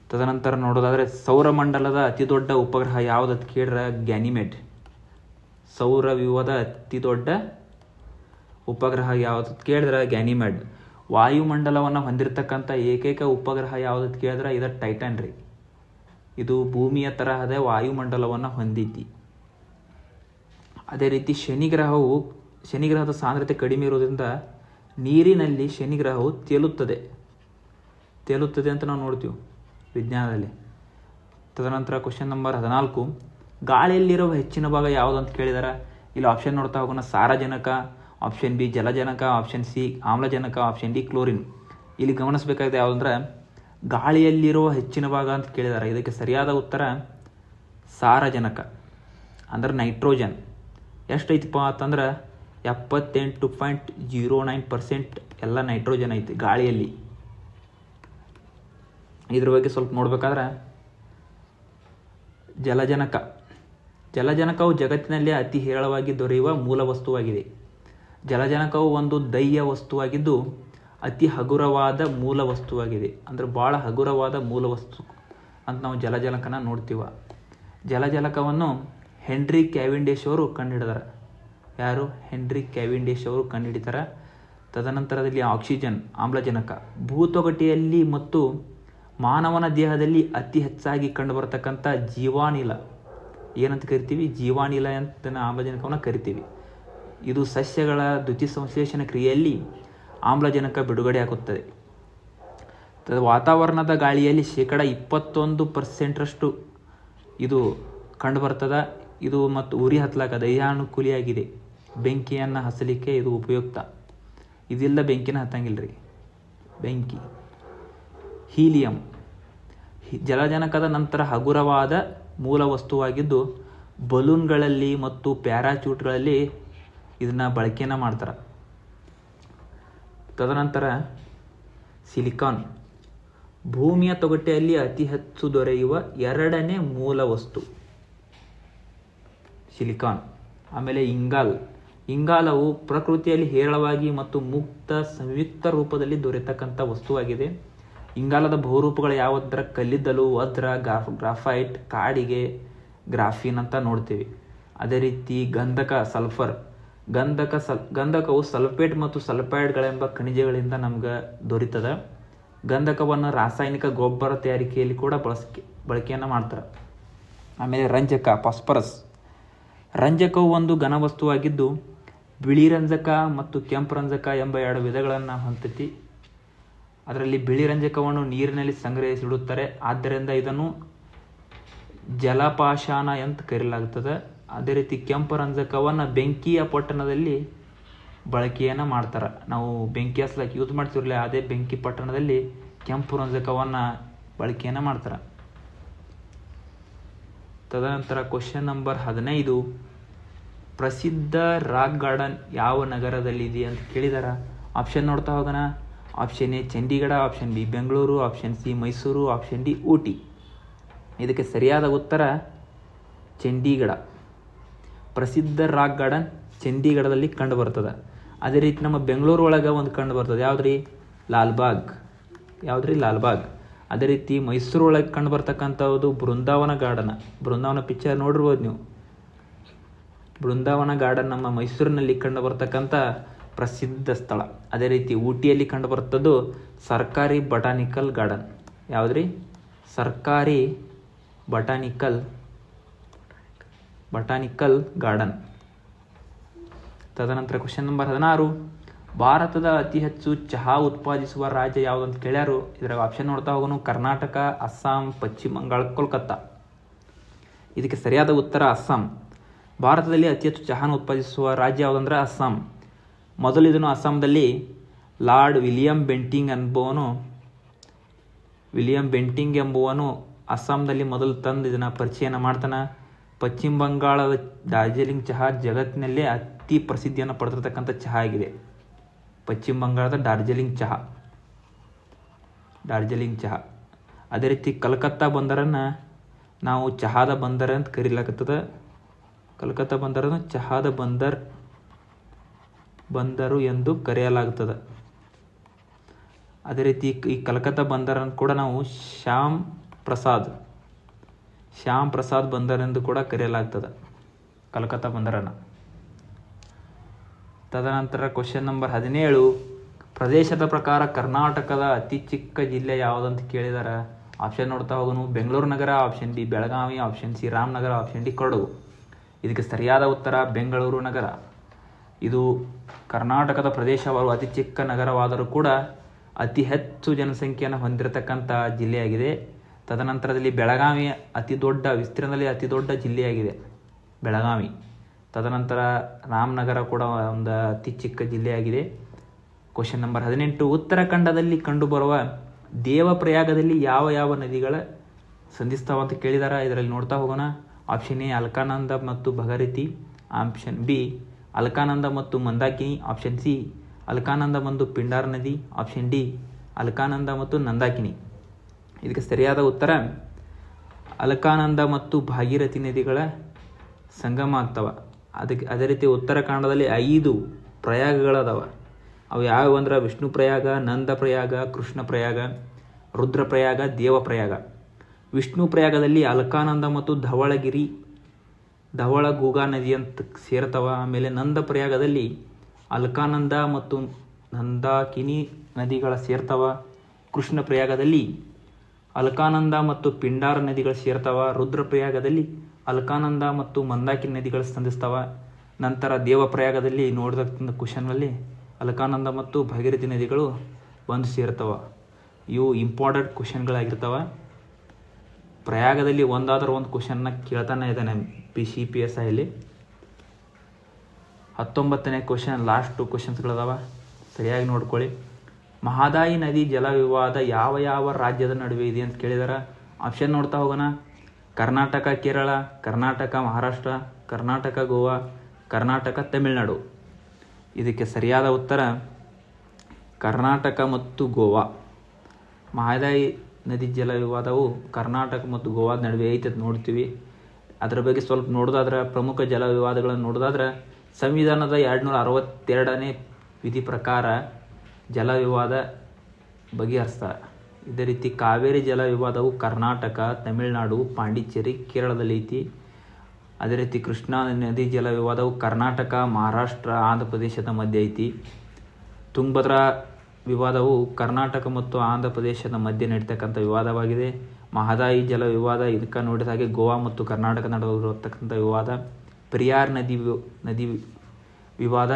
ತದನಂತರ ನೋಡೋದಾದರೆ ಸೌರಮಂಡಲದ ಅತಿ ದೊಡ್ಡ ಉಪಗ್ರಹ ಯಾವುದು ಅಂತ ಕೇಳಿದ್ರೆ ಗ್ಯಾನಿಮೇಟ್ ಸೌರ ವ್ಯೂಹದ ಅತಿ ದೊಡ್ಡ ಉಪಗ್ರಹ ಯಾವುದು ಕೇಳಿದ್ರೆ ಗ್ಯಾನಿಮೇಡ್. ವಾಯುಮಂಡಲವನ್ನು ಹೊಂದಿರತಕ್ಕಂಥ ಏಕೈಕ ಉಪಗ್ರಹ ಯಾವುದು ಕೇಳಿದ್ರೆ ಇದು ಟೈಟನ್ ರೀ ಇದು ಭೂಮಿಯ ತರಹದ ವಾಯುಮಂಡಲವನ್ನು ಹೊಂದೈತಿ ಅದೇ ರೀತಿ ಶನಿ ಗ್ರಹವು ಶನಿ ಗ್ರಹದ ಸಾಂದ್ರತೆ ಕಡಿಮೆ ಇರೋದ್ರಿಂದ ನೀರಿನಲ್ಲಿ ಶನಿ ಗ್ರಹವು ತೇಲುತ್ತದೆ. ತೇಲುತ್ತದೆ ಅಂತ ನಾವು ನೋಡ್ತೀವಿ ವಿಜ್ಞಾನದಲ್ಲಿ. ತದನಂತರ ಕ್ವಶನ್ ನಂಬರ್ ಹದಿನಾಲ್ಕು. ಗಾಳಿಯಲ್ಲಿರುವ ಹೆಚ್ಚಿನ ಭಾಗ ಯಾವುದು ಅಂತ ಕೇಳಿದಾರ? ಇಲ್ಲಿ ಆಪ್ಷನ್ ನೋಡ್ತಾ ಹೋಗೋಣ. ಸಾರಜನಕ ಆಪ್ಷನ್ ಬಿ ಜಲಜನಕ ಆಪ್ಷನ್ ಸಿ ಆಮ್ಲಜನಕ ಆಪ್ಷನ್ ಡಿ ಕ್ಲೋರಿನ್ ಇಲ್ಲಿ ಗಮನಿಸಬೇಕಾಗಿದೆ ಯಾವುದಂದ್ರೆ ಗಾಳಿಯಲ್ಲಿರುವ ಹೆಚ್ಚಿನ ಭಾಗ ಅಂತ ಕೇಳಿದಾರೆ. ಇದಕ್ಕೆ ಸರಿಯಾದ ಉತ್ತರ ಸಾರಜನಕ. ಅಂದ್ರೆ ನೈಟ್ರೋಜನ್ ಎಷ್ಟೈತಪ್ಪ ಅಂತಂದ್ರೆ ಎಪ್ಪತ್ತೆಂಟು ಪಾಯಿಂಟ್ ಜೀರೋ ನೈನ್ ಪರ್ಸೆಂಟ್ ಎಲ್ಲ ನೈಟ್ರೋಜನ್ ಐತಿ ಗಾಳಿಯಲ್ಲಿ. ಇದ್ರ ಬಗ್ಗೆ ಸ್ವಲ್ಪ ನೋಡ್ಬೇಕಾದ್ರೆ ಜಲಜನಕ. ಜಲಜನಕವು ಜಗತ್ತಿನಲ್ಲಿ ಅತಿ ಹೇರಳವಾಗಿ ದೊರೆಯುವ ಮೂಲ ವಸ್ತುವಾಗಿದೆ. ಜಲಜನಕವು ಒಂದು ದೈಯ ವಸ್ತುವಾಗಿದ್ದು ಅತಿ ಹಗುರವಾದ ಮೂಲ ವಸ್ತುವಾಗಿದೆ. ಅಂದರೆ ಭಾಳ ಹಗುರವಾದ ಮೂಲ ವಸ್ತು ಅಂತ ನಾವು ಜಲಜನಕನ ನೋಡ್ತೀವ. ಜಲಜನಕವನ್ನು ಹೆನ್ರಿ ಕ್ಯಾವಿಂಡೇಶ್ ಅವರು ಕಂಡುಹಿಡಿದಾರೆ ಯಾರು? ಹೆನ್ರಿ ಕ್ಯಾವಿಂಡೇಶ್ ಅವರು ಕಂಡುಹಿಡಿತಾರೆ ತದನಂತರದಲ್ಲಿ ಆಕ್ಸಿಜನ್, ಆಮ್ಲಜನಕ. ಭೂತೊಗಟೆಯಲ್ಲಿ ಮತ್ತು ಮಾನವನ ದೇಹದಲ್ಲಿ ಅತಿ ಹೆಚ್ಚಾಗಿ ಕಂಡುಬರತಕ್ಕಂಥ ಜೀವಾನಿಲ. ಏನಂತ ಕರಿತೀವಿ? ಜೀವಾನಿಲ ಅಂತ ಆಮ್ಲಜನಕವನ್ನು ಕರಿತೀವಿ. ಇದು ಸಸ್ಯಗಳ ದ್ಯುತಿ ಸಂಶ್ಲೇಷಣ ಕ್ರಿಯೆಯಲ್ಲಿ ಆಮ್ಲಜನಕ ಬಿಡುಗಡೆ ಆಗುತ್ತದೆ. ವಾತಾವರಣದ ಗಾಳಿಯಲ್ಲಿ ಶೇಕಡ ಇಪ್ಪತ್ತೊಂದು ಪರ್ಸೆಂಟ್ರಷ್ಟು ಇದು ಕಂಡುಬರ್ತದೆ. ಇದು ಮತ್ತು ಉರಿ ಹತ್ತಲಾಕ ದೈಹಾನುಕೂಲಿಯಾಗಿದೆ ಬೆಂಕಿಯನ್ನು ಹಸಲಿಕ್ಕೆ ಇದು ಉಪಯುಕ್ತ. ಇದಿಲ್ಲ ಬೆಂಕಿನ ಹತ್ತಂಗಿಲ್ಲ ಬೆಂಕಿ. ಹೀಲಿಯಂ. ಜಲಜನಕದ ನಂತರ ಹಗುರವಾದ ಮೂಲ ವಸ್ತುವಾಗಿದ್ದು, ಬಲೂನ್ಗಳಲ್ಲಿ ಮತ್ತು ಪ್ಯಾರಾಚೂಟ್ಗಳಲ್ಲಿ ಇದನ್ನು ಬಳಕೆಯನ್ನು ಮಾಡ್ತಾರೆ. ತದನಂತರ ಸಿಲಿಕಾನ್. ಭೂಮಿಯ ತೊಗಟೆಯಲ್ಲಿ ಅತಿ ಹೆಚ್ಚು ದೊರೆಯುವ ಎರಡನೇ ಮೂಲ ವಸ್ತು. ಸಿಲಿಕಾನ್, ಆಮೇಲೆ ಇಂಗಾಲ್. ಇಂಗಾಲವು ಪ್ರಕೃತಿಯಲ್ಲಿ ಹೇರಳವಾಗಿ ಮತ್ತು ಮುಕ್ತ ಸಂಯುಕ್ತ ರೂಪದಲ್ಲಿ ದೊರೆತಕ್ಕಂಥ ವಸ್ತುವಾಗಿದೆ. ಇಂಗಾಲದ ಬಹುರೂಪಗಳು ಯಾವುದರ ಕಲ್ಲಿದ್ದಲು, ವಜ್ರ ಗ್ರಾಫ್ ಗ್ರಾಫೈಟ್, ಕಾಡಿಗೆ, ಗ್ರಾಫಿನ್ ಅಂತ ನೋಡ್ತೀವಿ. ಅದೇ ರೀತಿ ಗಂಧಕ, ಸಲ್ಫರ್. ಗಂಧಕ ಸಲ್, ಗಂಧಕವು ಸಲ್ಫೇಟ್ ಮತ್ತು ಸಲ್ಫೈಡ್ಗಳೆಂಬ ಖನಿಜಗಳಿಂದ ನಮ್ಗೆ ದೊರೀತದ. ಗಂಧಕವನ್ನು ರಾಸಾಯನಿಕ ಗೊಬ್ಬರ ತಯಾರಿಕೆಯಲ್ಲಿ ಕೂಡ ಬಳಸಿಕೆ, ಬಳಕೆಯನ್ನು ಮಾಡ್ತಾರೆ. ಆಮೇಲೆ ರಂಜಕ, ಫಾಸ್ಫರಸ್. ರಂಜಕವು ಒಂದು ಘನವಸ್ತುವಾಗಿದ್ದು, ಬಿಳಿ ರಂಜಕ ಮತ್ತು ಕೆಂಪು ರಂಜಕ ಎಂಬ ಎರಡು ವಿಧಗಳನ್ನು ಹೊಂದತಿ ಅದರಲ್ಲಿ ಬಿಳಿ ರಂಜಕವನ್ನು ನೀರಿನಲ್ಲಿ ಸಂಗ್ರಹಿಸಿಡುತ್ತಾರೆ. ಆದ್ದರಿಂದ ಇದನ್ನು ಜಲಪಾಶಾನ ಅಂತ ಕರೆಯಲಾಗುತ್ತದೆ ಅದೇ ರೀತಿ ಕೆಂಪು ರಂಜಕವನ್ನು ಬೆಂಕಿಯ ಪಟ್ಟಣದಲ್ಲಿ ಬಳಕೆಯನ್ನು ಮಾಡ್ತಾರೆ. ನಾವು ಬೆಂಕಿ ಹಸ್ಲಕ್ಕೆ ಯೂಸ್ ಮಾಡ್ತಿರಲಿಲ್ಲ, ಅದೇ ಬೆಂಕಿ ಪಟ್ಟಣದಲ್ಲಿ ಕೆಂಪು ರಂಜಕವನ್ನು ಬಳಕೆಯನ್ನು ಮಾಡ್ತಾರೆ. ತದನಂತರ ಕ್ವಶನ್ ನಂಬರ್ ಹದಿನೈದು. ಪ್ರಸಿದ್ಧ ರಾಕ್ ಗಾರ್ಡನ್ ಯಾವ ನಗರದಲ್ಲಿದೆ ಅಂತ ಕೇಳಿದಾರ? ಆಪ್ಷನ್ ನೋಡ್ತಾ ಹೋಗೋಣ. Option A Chandigarh option B Bengaluru option C Mysuru option D Ooty. ಇದಕ್ಕೆ ಸರಿಯಾದ ಉತ್ತರ ಚಂಡೀಗಢ. ಪ್ರಸಿದ್ಧ ರಾಕ್ ಗಾರ್ಡನ್ ಚಂಡೀಗಢದಲ್ಲಿ ಕಂಡು ಬರ್ತದೆ. ಅದೇ ರೀತಿ ನಮ್ಮ ಬೆಂಗಳೂರು ಒಳಗೆ ಒಂದು ಕಂಡು ಬರ್ತದೆ. ಯಾವುದ್ರಿ? ಲಾಲ್ಬಾಗ್. ಯಾವುದ್ರಿ? ಲಾಲ್ಬಾಗ್. ಅದೇ ರೀತಿ ಮೈಸೂರು ಒಳಗೆ ಕಂಡು ಬರ್ತಕ್ಕಂಥದ್ದು ಬೃಂದಾವನ ಗಾರ್ಡನ್. ಬೃಂದಾವನ ಪಿಕ್ಚರ್ ನೋಡಿರ್ಬೋದು ನೀವು. ಬೃಂದಾವನ ಗಾರ್ಡನ್ ನಮ್ಮ ಮೈಸೂರಿನಲ್ಲಿ ಕಂಡು ಬರ್ತಕ್ಕಂಥ ಪ್ರಸಿದ್ಧ ಸ್ಥಳ. ಅದೇ ರೀತಿ ಊಟಿಯಲ್ಲಿ ಕಂಡು ಬರ್ತದ್ದು ಸರ್ಕಾರಿ ಬಟಾನಿಕಲ್ ಗಾರ್ಡನ್ ಯಾವುದ್ರಿ? ಸರ್ಕಾರಿ ಬಟಾನಿಕಲ್ ಬಟಾನಿಕಲ್ ಗಾರ್ಡನ್ ತದನಂತರ ಕ್ವಶನ್ ನಂಬರ್ ಹದಿನಾರು. ಭಾರತದ ಅತಿ ಹೆಚ್ಚು ಚಹಾ ಉತ್ಪಾದಿಸುವ ರಾಜ್ಯ ಯಾವುದು ಅಂತ ಕೇಳ್ಯಾರು. ಇದ್ರಾಗ ಆಪ್ಷನ್ ನೋಡ್ತಾ ಹೋಗೋನು ಕರ್ನಾಟಕ, ಅಸ್ಸಾಂ, ಪಶ್ಚಿಮ ಬಂಗಾಳ, ಕೋಲ್ಕತ್ತಾ. ಇದಕ್ಕೆ ಸರಿಯಾದ ಉತ್ತರ ಅಸ್ಸಾಂ. ಭಾರತದಲ್ಲಿ ಅತಿ ಹೆಚ್ಚು ಚಹಾನ ಉತ್ಪಾದಿಸುವ ರಾಜ್ಯ ಯಾವುದಂದ್ರೆ ಅಸ್ಸಾಂ. ಮೊದಲು ಇದನ್ನು ಅಸ್ಸಾಂದಲ್ಲಿ ಲಾರ್ಡ್ ವಿಲಿಯಂ ಬೆಂಟಿಂಗ್ ಎಂಬುವನು, ವಿಲಿಯಂ ಬೆಂಟಿಂಗ್ ಎಂಬುವನು ಅಸ್ಸಾಂನಲ್ಲಿ ಮೊದಲು ತಂದು ಇದನ್ನು ಪರಿಚಯನ ಮಾಡ್ತಾನೆ. ಪಶ್ಚಿಮ ಬಂಗಾಳದ ಡಾರ್ಜಿಲಿಂಗ್ ಚಹಾ ಜಗತ್ತಿನಲ್ಲೇ ಅತಿ ಪ್ರಸಿದ್ಧಿಯನ್ನು ಪಡೆದಿರತಕ್ಕಂಥ ಚಹಾ ಆಗಿದೆ. ಪಶ್ಚಿಮ ಬಂಗಾಳದ ಡಾರ್ಜಿಲಿಂಗ್ ಚಹಾ. ಡಾರ್ಜಿಲಿಂಗ್ ಚಹಾ. ಅದೇ ರೀತಿ ಕಲ್ಕತ್ತಾ ಬಂದರನ್ನು ನಾವು ಚಹಾದ ಬಂದರ ಅಂತ ಕರೀಲಾಕತ್ತದ ಕಲ್ಕತ್ತಾ ಬಂದರನ್ನು ಚಹಾದ ಬಂದರ್, ಬಂದರು ಎಂದು ಕರೆಯಲಾಗುತ್ತದೆ ಅದೇ ರೀತಿ ಈ ಕಲ್ಕತ್ತಾ ಬಂದರನ್ನು ಕೂಡ ನಾವು ಶ್ಯಾಮ್ ಪ್ರಸಾದ್ ಶ್ಯಾಮ್ ಪ್ರಸಾದ್ ಬಂದರ್ ಎಂದು ಕೂಡ ಕರೆಯಲಾಗ್ತದೆ ಕಲ್ಕತ್ತಾ ಬಂದರನ್ನು. ತದನಂತರ ಕ್ವಶನ್ ನಂಬರ್ ಹದಿನೇಳು, ಪ್ರದೇಶದ ಪ್ರಕಾರ ಕರ್ನಾಟಕದ ಅತಿ ಚಿಕ್ಕ ಜಿಲ್ಲೆ ಯಾವುದಂತ ಕೇಳಿದಾರೆ? ಆಪ್ಷನ್ ನೋಡ್ತಾ ಹೋಗೋನು ಬೆಂಗಳೂರು ನಗರ option D Belagavi option C Ramanagara option D Kodagu. ಇದಕ್ಕೆ ಸರಿಯಾದ ಉತ್ತರ ಬೆಂಗಳೂರು ನಗರ. ಇದು ಕರ್ನಾಟಕದ ಪ್ರದೇಶವಾದ ಅತಿ ಚಿಕ್ಕ ನಗರವಾದರೂ ಕೂಡ ಅತಿ ಹೆಚ್ಚು ಜನಸಂಖ್ಯೆಯನ್ನು ಹೊಂದಿರತಕ್ಕಂಥ ಜಿಲ್ಲೆಯಾಗಿದೆ. ತದನಂತರದಲ್ಲಿ ಬೆಳಗಾವಿ ಅತಿ ದೊಡ್ಡ, ವಿಸ್ತೀರ್ಣದಲ್ಲಿ ಅತಿ ದೊಡ್ಡ ಜಿಲ್ಲೆಯಾಗಿದೆ. ಬೆಳಗಾವಿ. ತದನಂತರ ರಾಮನಗರ ಕೂಡ ಒಂದು ಅತಿ ಚಿಕ್ಕ ಜಿಲ್ಲೆಯಾಗಿದೆ. ಕ್ವಶನ್ ನಂಬರ್ ಹದಿನೆಂಟು, ಉತ್ತರಾಖಂಡದಲ್ಲಿ ಕಂಡುಬರುವ ದೇವಪ್ರಯಾಗದಲ್ಲಿ ಯಾವ ಯಾವ ನದಿಗಳ ಸಂಧಿಸ್ತಾವ ಅಂತ ಕೇಳಿದಾರ? ಇದರಲ್ಲಿ ನೋಡ್ತಾ ಹೋಗೋಣ. ಆಪ್ಷನ್ ಎ ಅಲ್ಕಾನಂದ ಮತ್ತು ಭಗರತಿ. ಆಪ್ಷನ್ ಬಿ ಅಲ್ಕಾನಂದ ಮತ್ತು ಮಂದಾಕಿನಿ. ಆಪ್ಷನ್ ಸಿ ಅಲ್ಕಾನಂದ ಮತ್ತು ಪಿಂಡಾರ್ ನದಿ. ಆಪ್ಷನ್ ಡಿ ಅಲ್ಕಾನಂದ ಮತ್ತು ನಂದಾಕಿನಿ. ಇದಕ್ಕೆ ಸರಿಯಾದ ಉತ್ತರ, ಅಲ್ಕಾನಂದ ಮತ್ತು ಭಾಗೀರಥಿ ನದಿಗಳ ಸಂಗಮ ಆಗ್ತವ. ಅದಕ್ಕೆ ಅದೇ ರೀತಿ ಉತ್ತರಾಖಂಡದಲ್ಲಿ ಐದು ಪ್ರಯಾಗಗಳದಾವ. ಅವು ಯಾವುವು ಅಂದ್ರೆ ವಿಷ್ಣು ಪ್ರಯಾಗ, ನಂದ ಪ್ರಯಾಗ, ಕೃಷ್ಣ ಪ್ರಯಾಗ, ರುದ್ರ ಪ್ರಯಾಗ, ದೇವ ಪ್ರಯಾಗ. ವಿಷ್ಣು ಪ್ರಯಾಗದಲ್ಲಿ ಅಲ್ಕಾನಂದ ಮತ್ತು ಧವಳಗಿರಿ, ಧವಳ ಗೂಗಾ ನದಿ ಅಂತ ಸೇರ್ತವ. ಆಮೇಲೆ ನಂದ ಪ್ರಯಾಗದಲ್ಲಿ ಅಲ್ಕಾನಂದ ಮತ್ತು ನಂದಾಕಿನಿ ನದಿಗಳ ಸೇರ್ತವ. ಕೃಷ್ಣ ಪ್ರಯಾಗದಲ್ಲಿ ಅಲ್ಕಾನಂದ ಮತ್ತು ಪಿಂಡಾರ ನದಿಗಳು ಸೇರ್ತಾವ. ರುದ್ರಪ್ರಯಾಗದಲ್ಲಿ ಅಲ್ಕಾನಂದ ಮತ್ತು ಮಂದಾಕಿನಿ ನದಿಗಳು ಸಂಧಿಸ್ತಾವ. ನಂತರ ದೇವಪ್ರಯಾಗದಲ್ಲಿ ನೋಡಿದ ಕ್ವಶನ್ನಲ್ಲಿ ಅಲ್ಕಾನಂದ ಮತ್ತು ಭಾಗೀರಥಿ ನದಿಗಳು ಒಂದು ಸೇರ್ತವೆ. ಇವು ಇಂಪಾರ್ಟೆಂಟ್ ಕ್ವಶನ್ಗಳಾಗಿರ್ತವೆ ಪ್ರಯಾಗದಲ್ಲಿ ಒಂದಾದ್ರೂ ಒಂದು ಕ್ವಶನ್ನ ಕೇಳ್ತಾನೆ ಇದ್ದಾನೆ ಪಿ ಸಿ ಪಿ ಎಸ್ ಐಲಿ ಹತ್ತೊಂಬತ್ತನೇ ಕ್ವಶನ್ ಲಾಸ್ಟ್ ಟು ಕ್ವಶನ್ಸ್ಗಳದಾವ ಸರಿಯಾಗಿ ನೋಡ್ಕೊಳ್ಳಿ. ಮಹಾದಾಯಿ ನದಿ ಜಲ ವಿವಾದ ಯಾವ ಯಾವ ರಾಜ್ಯದ ನಡುವೆ ಇದೆ ಅಂತ ಕೇಳಿದಾರ? ಆಪ್ಷನ್ ನೋಡ್ತಾ ಹೋಗೋಣ. ಕರ್ನಾಟಕ, ಕೇರಳ, ಕರ್ನಾಟಕ, ಮಹಾರಾಷ್ಟ್ರ, ಕರ್ನಾಟಕ, ಗೋವಾ, ಕರ್ನಾಟಕ, ತಮಿಳುನಾಡು. ಇದಕ್ಕೆ ಸರಿಯಾದ ಉತ್ತರ ಕರ್ನಾಟಕ ಮತ್ತು ಗೋವಾ. ಮಹದಾಯಿ ನದಿ ಜಲ ವಿವಾದವು ಕರ್ನಾಟಕ ಮತ್ತು ಗೋವಾದ ನಡುವೆ ಐತೆ ಅಂತ ನೋಡ್ತೀವಿ. ಅದರ ಬಗ್ಗೆ ಸ್ವಲ್ಪ ನೋಡೋದಾದ್ರೆ, ಪ್ರಮುಖ ಜಲ ವಿವಾದಗಳನ್ನು ನೋಡೋದಾದ್ರೆ, ಸಂವಿಧಾನದ ಎರಡುನೂರ ಅರವತ್ತೆರಡನೇ ವಿಧಿ ಪ್ರಕಾರ ಜಲ ವಿವಾದ ಬಗೆಹರಿಸ್ತಾರೆ. ಇದೇ ರೀತಿ ಕಾವೇರಿ ಜಲ ವಿವಾದವು ಕರ್ನಾಟಕ, ತಮಿಳುನಾಡು, ಪಾಂಡಿಚೇರಿ, ಕೇರಳದಲ್ಲಿ ಐತಿ. ಅದೇ ರೀತಿ ಕೃಷ್ಣಾ ನದಿ ಜಲ ವಿವಾದವು ಕರ್ನಾಟಕ, ಮಹಾರಾಷ್ಟ್ರ ಆಂಧ್ರ ಪ್ರದೇಶದ ಮಧ್ಯೆ ಐತಿ. ತುಂಗಭದ್ರಾ ವಿವಾದವು ಕರ್ನಾಟಕ ಮತ್ತು ಆಂಧ್ರ ಪ್ರದೇಶದ ಮಧ್ಯೆ ನಡೀತಕ್ಕಂಥ ವಿವಾದವಾಗಿದೆ. ಮಹದಾಯಿ ಜಲ ವಿವಾದ ಇದಕ್ಕೆ ನೋಡಿದ ಹಾಗೆ ಗೋವಾ ಮತ್ತು ಕರ್ನಾಟಕ ನಡುವೆ ಇರತಕ್ಕಂಥ ವಿವಾದ. ಪ್ರಿಯಾರ್ ನದಿ ನದಿ ವಿವಾದ,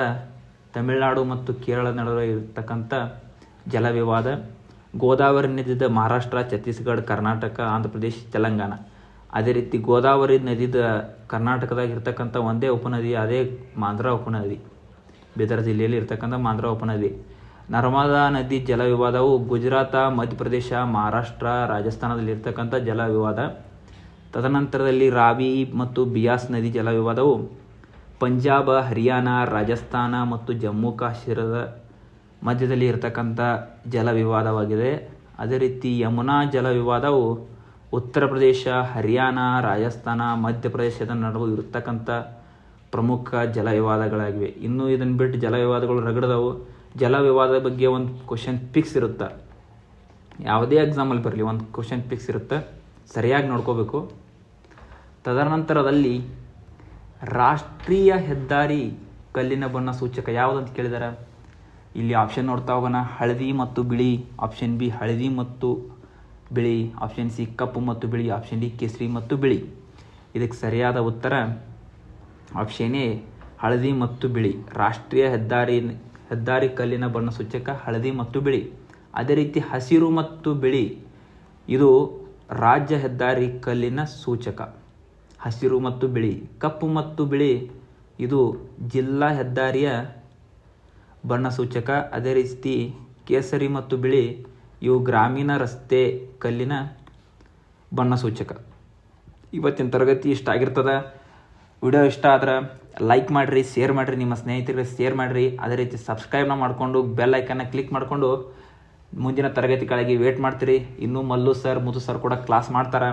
ತಮಿಳುನಾಡು ಮತ್ತು ಕೇರಳ ನಡುವೆ ಇರತಕ್ಕಂಥ ಜಲ ವಿವಾದ. ಗೋದಾವರಿ ನದಿದ ಮಹಾರಾಷ್ಟ್ರ, ಛತ್ತೀಸ್ಗಢ, ಕರ್ನಾಟಕ, ಆಂಧ್ರ ಪ್ರದೇಶ, ತೆಲಂಗಾಣ. ಅದೇ ರೀತಿ ಗೋದಾವರಿ ನದಿದ ಕರ್ನಾಟಕದಾಗ ಇರ್ತಕ್ಕಂಥ ಒಂದೇ ಉಪನದಿ, ಅದೇ ಮಾಂಧ್ರ ಉಪನದಿ. ಬೀದರ್ ಜಿಲ್ಲೆಯಲ್ಲಿ ಇರ್ತಕ್ಕಂಥ ಮಾಂಧ್ರ ಉಪನದಿ. ನರ್ಮದಾ ನದಿ ಜಲ ವಿವಾದವು ಗುಜರಾತ, ಮಧ್ಯಪ್ರದೇಶ, ಮಹಾರಾಷ್ಟ್ರ, ರಾಜಸ್ಥಾನದಲ್ಲಿ ಇರ್ತಕ್ಕಂಥ ಜಲ ವಿವಾದ. ತದನಂತರದಲ್ಲಿ ರಾವಿ ಮತ್ತು ಬಿಯಾಸ್ ನದಿ ಜಲ ವಿವಾದವು. ಪಂಜಾಬ, ಹರಿಯಾಣ, ರಾಜಸ್ಥಾನ ಮತ್ತು ಜಮ್ಮು ಕಾಶ್ಮೀರದ ಮಧ್ಯದಲ್ಲಿ ಇರತಕ್ಕಂಥ ಜಲ ವಿವಾದವಾಗಿದೆ ಅದೇ ರೀತಿ ಯಮುನಾ ಜಲ ವಿವಾದವು ಉತ್ತರ ಪ್ರದೇಶ, ಹರಿಯಾಣ, ರಾಜಸ್ಥಾನ ಮಧ್ಯಪ್ರದೇಶದ ನಡುವೆ ಇರತಕ್ಕಂಥ ಪ್ರಮುಖ ಜಲ ವಿವಾದಗಳಾಗಿವೆ ಇನ್ನು ಇದನ್ನು ಬಿಟ್ಟು ಜಲ ವಿವಾದಗಳು ರಗಡದವು. ಜಲ ವಿವಾದದ ಬಗ್ಗೆ ಒಂದು ಕ್ವಶನ್ ಫಿಕ್ಸ್ ಇರುತ್ತೆ? ಯಾವುದೇ ಎಕ್ಸಾಮಲ್ಲಿ ಬರಲಿ, ಒಂದು ಕ್ವಶನ್ ಫಿಕ್ಸ್ ಇರುತ್ತೆ? ಸರಿಯಾಗಿ ನೋಡ್ಕೋಬೇಕು. ತದನಂತರದಲ್ಲಿ ರಾಷ್ಟ್ರೀಯ ಹೆದ್ದಾರಿ ಕಲ್ಲಿನ ಬಣ್ಣ ಸೂಚಕ ಯಾವುದಂತ ಕೇಳಿದಾರೆ? ಇಲ್ಲಿ ಆಪ್ಷನ್ ನೋಡ್ತಾ ಹೋಗೋಣ. ಹಳದಿ ಮತ್ತು ಬಿಳಿ ಆಪ್ಷನ್ ಬಿ. ಹಳದಿ ಮತ್ತು ಬಿಳಿ ಆಪ್ಷನ್ ಸಿ. ಕಪ್ಪು ಮತ್ತು ಬಿಳಿ ಆಪ್ಷನ್ ಡಿ. ಕೇಸರಿ ಮತ್ತು ಬಿಳಿ. ಇದಕ್ಕೆ ಸರಿಯಾದ ಉತ್ತರ ಆಪ್ಷನ್ ಎ, ಹಳದಿ ಮತ್ತು ಬಿಳಿ. ರಾಷ್ಟ್ರೀಯ ಹೆದ್ದಾರಿ ಹೆದ್ದಾರಿ ಕಲ್ಲಿನ ಬಣ್ಣ ಸೂಚಕ ಹಳದಿ ಮತ್ತು ಬಿಳಿ. ಅದೇ ರೀತಿ ಹಸಿರು ಮತ್ತು ಬಿಳಿ, ಇದು ರಾಜ್ಯ ಹೆದ್ದಾರಿ ಕಲ್ಲಿನ ಸೂಚಕ. ಹಸಿರು ಮತ್ತು ಬಿಳಿ. ಕಪ್ಪು ಮತ್ತು ಬಿಳಿ, ಇದು ಜಿಲ್ಲಾ ಹೆದ್ದಾರಿಯ ಬಣ್ಣ ಸೂಚಕ ಅದೇ ರೀತಿ ಕೇಸರಿ ಮತ್ತು ಬಿಳಿ, ಇವು ಗ್ರಾಮೀಣ ರಸ್ತೆ ಕಲ್ಲಿನ ಬಣ್ಣ ಸೂಚಕ ಇವತ್ತಿನ ತರಗತಿ ಇಷ್ಟ ಆಗಿರ್ತದೆ? ವಿಡಿಯೋ ಇಷ್ಟ ಆದ್ರೆ ಲೈಕ್ ಮಾಡಿರಿ, ಶೇರ್ ಮಾಡಿರಿ, ನಿಮ್ಮ ಸ್ನೇಹಿತರಿಗೆ ಶೇರ್ ಮಾಡಿರಿ. ಅದೇ ರೀತಿ ಸಬ್ಸ್ಕ್ರೈಬ್ನ ಮಾಡಿಕೊಂಡು ಬೆಲ್ ಐಕನ್ನ ಕ್ಲಿಕ್ ಮಾಡಿಕೊಂಡು ಮುಂದಿನ ತರಗತಿಗಳಿಗೆ ವೇಟ್ ಮಾಡ್ತೀರಿ. ಇನ್ನೂ ಮಲ್ಲು ಸರ್ ಮುದು ಸರ್ ಕೂಡ ಕ್ಲಾಸ್ ಮಾಡ್ತಾರೆ.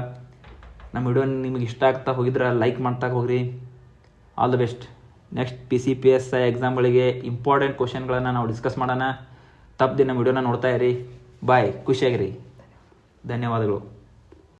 ನಮ್ಮ ವಿಡಿಯೋ ನಿಮಗೆ ಇಷ್ಟ ಆಗ್ತಾ ಹೋಗಿದ್ರೆ ಲೈಕ್ ಮಾಡ್ತಾ ಹೋಗ್ರಿ. All the best next P C P S I ಎಕ್ಸಾಮ್ಗಳಿಗೆ important ಕ್ವಶನ್ಗಳನ್ನು ನಾವು ಡಿಸ್ಕಸ್ ಮಾಡೋಣ. ತಪ್ಪು ದಿನ ವಿಡಿಯೋನ ನೋಡ್ತಾ ಇರಿ. ಬಾಯ್ ಖುಷಿಯಾಗಿರಿ. ಧನ್ಯವಾದಗಳು.